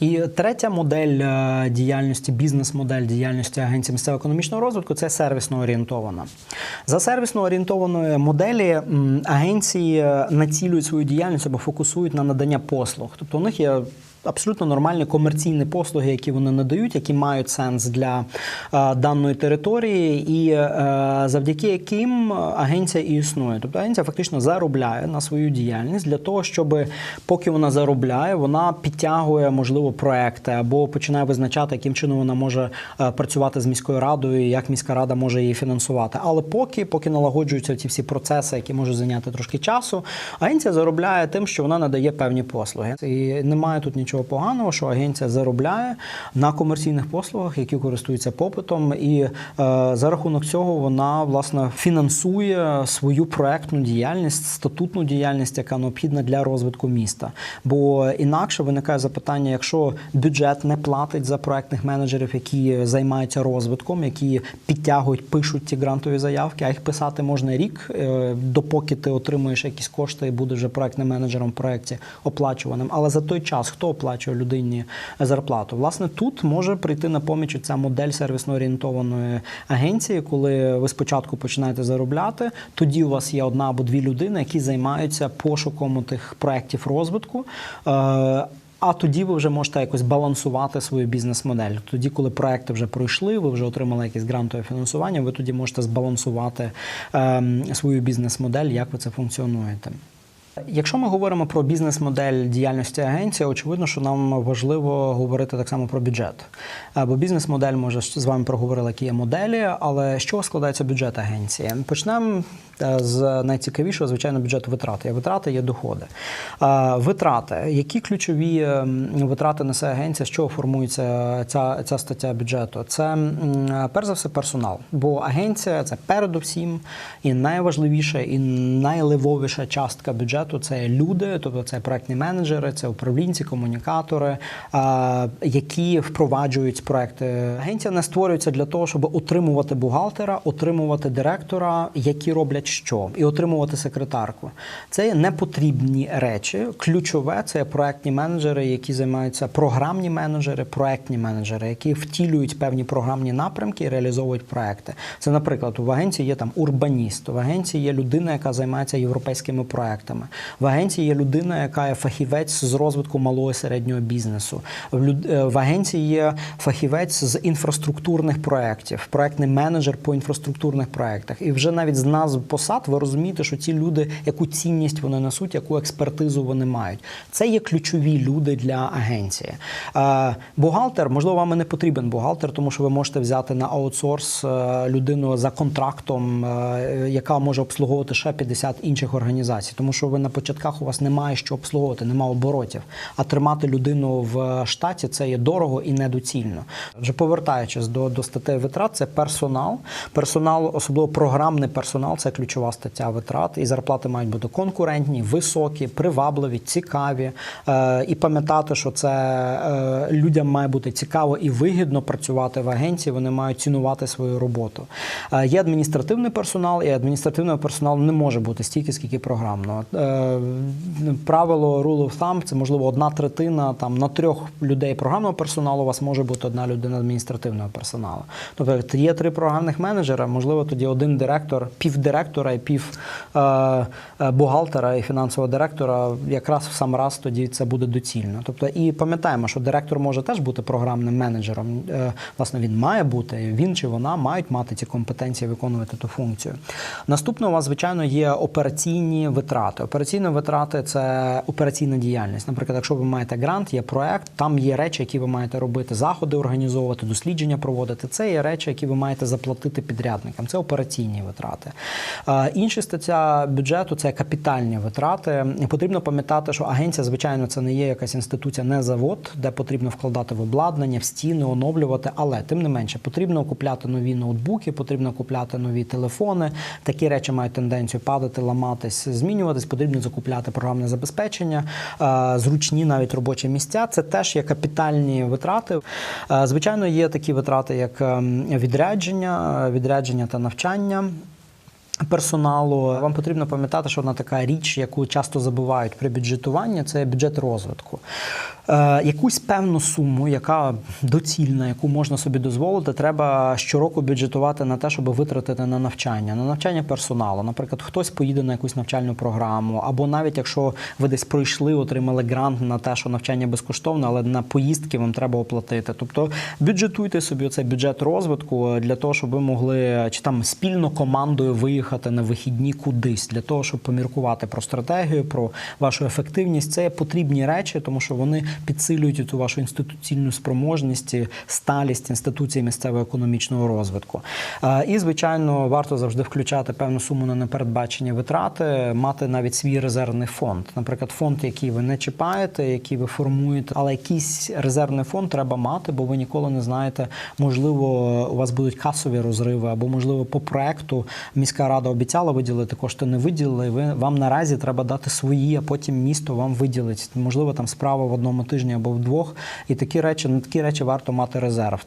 І третя модель е, діяльності, бізнес-модель діяльності агенції місцевого економічного розвитку це сервісно орієнтована. За сервісно орієнтованої моделі агенції е, націлюють свою діяльність або фокусують на надання послуг. Тобто у них є абсолютно нормальні комерційні послуги, які вони надають, які мають сенс для е, даної території, і е, завдяки яким агенція і існує. Тобто агенція фактично заробляє на свою діяльність для того, щоб поки вона заробляє, вона підтягує можливо проекти або починає визначати, яким чином вона може е, працювати з міською радою, як міська рада може її фінансувати. Але поки, поки налагоджуються ці всі процеси, які можуть зайняти трошки часу, агенція заробляє тим, що вона надає певні послуги. І немає тут нічого поганого, що агенція заробляє на комерційних послугах, які користуються попитом, і е, за рахунок цього вона власне фінансує свою проектну діяльність, статутну діяльність, яка необхідна для розвитку міста. Бо інакше виникає запитання, якщо бюджет не платить за проектних менеджерів, які займаються розвитком, які підтягують, пишуть ті грантові заявки, а їх писати можна рік, е, допоки ти отримуєш якісь кошти і будеш вже проектним менеджером в проекті оплачуваним. Але за той час хто оплачує людині зарплату? Власне, тут може прийти на поміч ця модель сервісно орієнтованої агенції, коли ви спочатку починаєте заробляти, тоді у вас є одна або дві людини, які займаються пошуком тих проєктів розвитку. Е, а тоді ви вже можете якось балансувати свою бізнес-модель. Тоді, коли проекти вже пройшли, ви вже отримали якесь грантове фінансування, ви тоді можете збалансувати ем, свою бізнес-модель, як ви це функціонуєте. Якщо ми говоримо про бізнес-модель діяльності агенції, очевидно, що нам важливо говорити так само про бюджет. Е, Бо бізнес-модель може з вами проговорили, які є моделі, але з чого складається бюджет агенції? Почнемо е, з найцікавішого, звичайно, бюджету витрати. Витрати, є доходи. Е, Витрати. Які ключові витрати несе агенція? З чого формується ця, ця стаття бюджету? Це перш за все персонал. Бо агенція це передусім і найважливіша, і найливовіша частка бюджету це люди, тобто це проектні менеджери, це управлінці, комунікатори, які впроваджують проекти. Агенція не створюється для того, щоб утримувати бухгалтера, отримувати директора, які роблять що, і отримувати секретарку. Це є непотрібні речі. Ключове це проектні менеджери, які займаються програмні менеджери, проектні менеджери, які втілюють певні програмні напрямки і реалізовують проекти. Це, наприклад, в агенції є там урбаніст, в агенції є людина, яка займається європейськими проектами. В агенції є людина, яка є фахівець з розвитку малого і середнього бізнесу. В, е, агенції є фахівець з інфраструктурних проєктів, проектний менеджер по інфраструктурних проєктах. І вже навіть з назв посад ви розумієте, що ці люди, яку цінність вони несуть, яку експертизу вони мають. Це є ключові люди для агенції. Е, Бухгалтер, можливо, вам не потрібен бухгалтер, тому що ви можете взяти на аутсорс е, людину за контрактом, яка може обслуговувати ще 50 інших організацій, тому що ви на початках у вас немає що обслуговувати, немає оборотів. А тримати людину в штаті це є дорого і недоцільно. Вже повертаючись до, до статей витрат, це персонал. Персонал, особливо програмний персонал, це ключова стаття витрат. І зарплати мають бути конкурентні, високі, привабливі, цікаві. Е, і пам'ятати, що це е, людям має бути цікаво і вигідно працювати в агенції. Вони мають цінувати свою роботу. Е, є адміністративний персонал, і адміністративного персоналу не може бути стільки, скільки програмного. Е, правило rule of thumb – це можливо одна третина там на трьох людей програмного персоналу. У вас може бути одна людина адміністративного персоналу. Тобто є три програмних менеджера, можливо, тоді один директор, півдиректора і пів е, е, бухгалтера і фінансового директора. Якраз в сам раз тоді це буде доцільно. Тобто, і пам'ятаємо, що директор може теж бути програмним менеджером. Е, власне, він має бути, він чи вона мають мати ці компетенції виконувати ту функцію. Наступне у вас, звичайно, є операційні витрати. Операційні витрати це операційна діяльність. Наприклад, якщо ви маєте грант, є проект, там є речі, які ви маєте робити, заходи організовувати, дослідження проводити. Це є речі, які ви маєте заплатити підрядникам. Це операційні витрати. Е, Інша стаття бюджету це капітальні витрати. Потрібно пам'ятати, що агенція, звичайно, це не є якась інституція, не завод, де потрібно вкладати в обладнання, в стіни, оновлювати. Але тим не менше, потрібно купляти нові ноутбуки, потрібно купляти нові телефони. Такі речі мають тенденцію падати, ламатись, змінюватись. Закупляти програмне забезпечення, е, зручні навіть робочі місця. Це теж є капітальні витрати. Е, Звичайно, є такі витрати, як ем, відрядження, е, відрядження та навчання. Персоналу. Вам потрібно пам'ятати, що одна така річ, яку часто забувають при бюджетуванні, це бюджет розвитку. Е, якусь певну суму, яка доцільна, яку можна собі дозволити, треба щороку бюджетувати на те, щоб витратити на навчання, на навчання персоналу. Наприклад, хтось поїде на якусь навчальну програму, або навіть якщо ви десь пройшли, отримали грант на те, що навчання безкоштовне, але на поїздки вам треба оплатити. Тобто бюджетуйте собі цей бюджет розвитку для того, щоб ви могли чи там спільно командою виїхати на вихідні кудись, для того, щоб поміркувати про стратегію, про вашу ефективність. Це потрібні речі, тому що вони підсилюють цю вашу інституційну спроможність, сталість інституції місцевого економічного розвитку. І, звичайно, варто завжди включати певну суму на непередбачені витрати, мати навіть свій резервний фонд. Наприклад, фонд, який ви не чіпаєте, який ви формуєте, але якийсь резервний фонд треба мати, бо ви ніколи не знаєте, можливо, у вас будуть касові розриви, або можливо по проекту міська рада обіцяла виділити кошти, не виділили. Ви вам наразі треба дати свої, а потім місто вам виділить. Можливо, там справа в одному тижні або в двох. І такі речі на такі речі варто мати резерв.